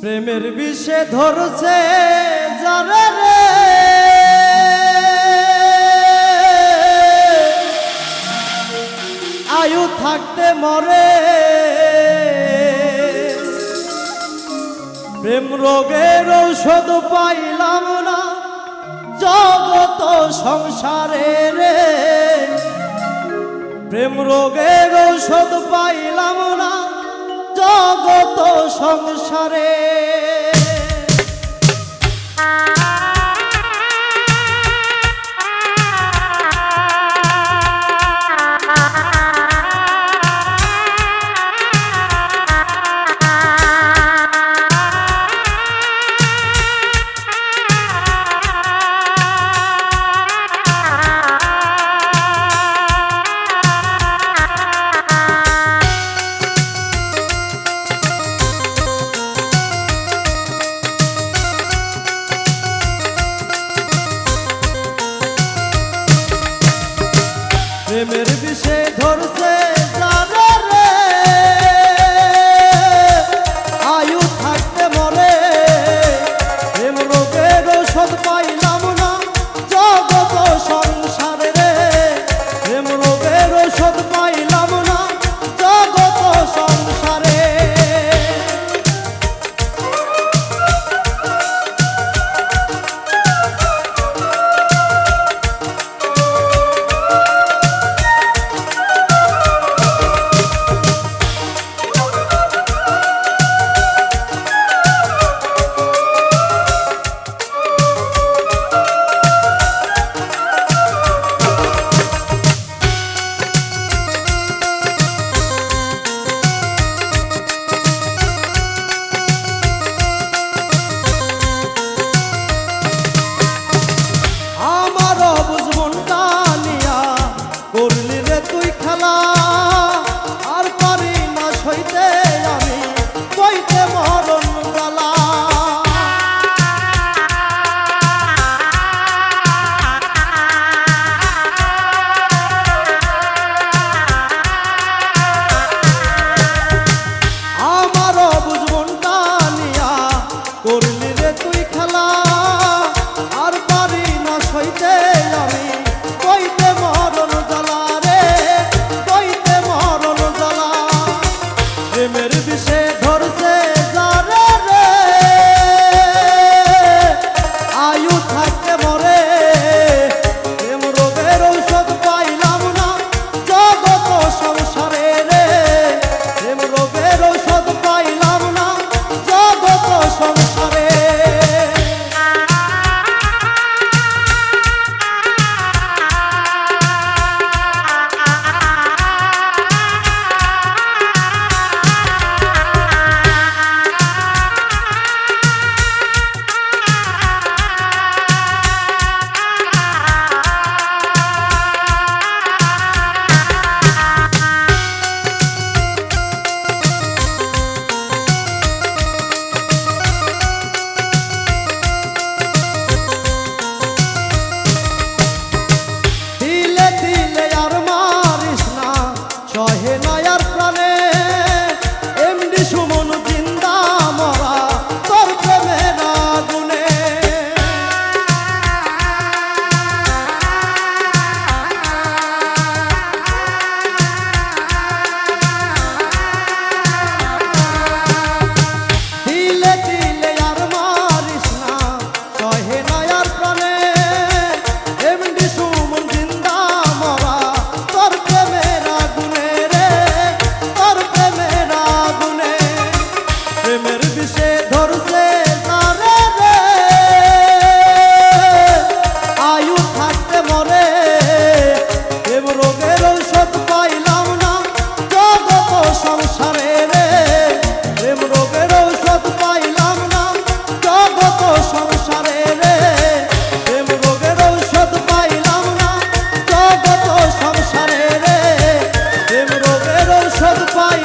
প্রেমের বিষে ধরছে জরারে আয়ু থাকতে মরে। প্রেম রোগের ঔষধ পাইলাম না জগত সংসারে রে। প্রেম রোগের ঔষধ পাইলাম না জগত সংসারে। 那。প্রেমের বিষে প্রেমের বিষে ধরছে তারে রে। আয়ু থাকতে মরে, প্রেম রোগের ঔষধ পাইলাম না জগত সংসারে রে। প্রেম রোগের ঔষধ পাইলাম না জগত সংসারে রে। প্রেম রোগের ঔষধ পাইলাম না জগত সংসারে রে। প্রেম রোগের ঔষধ পাই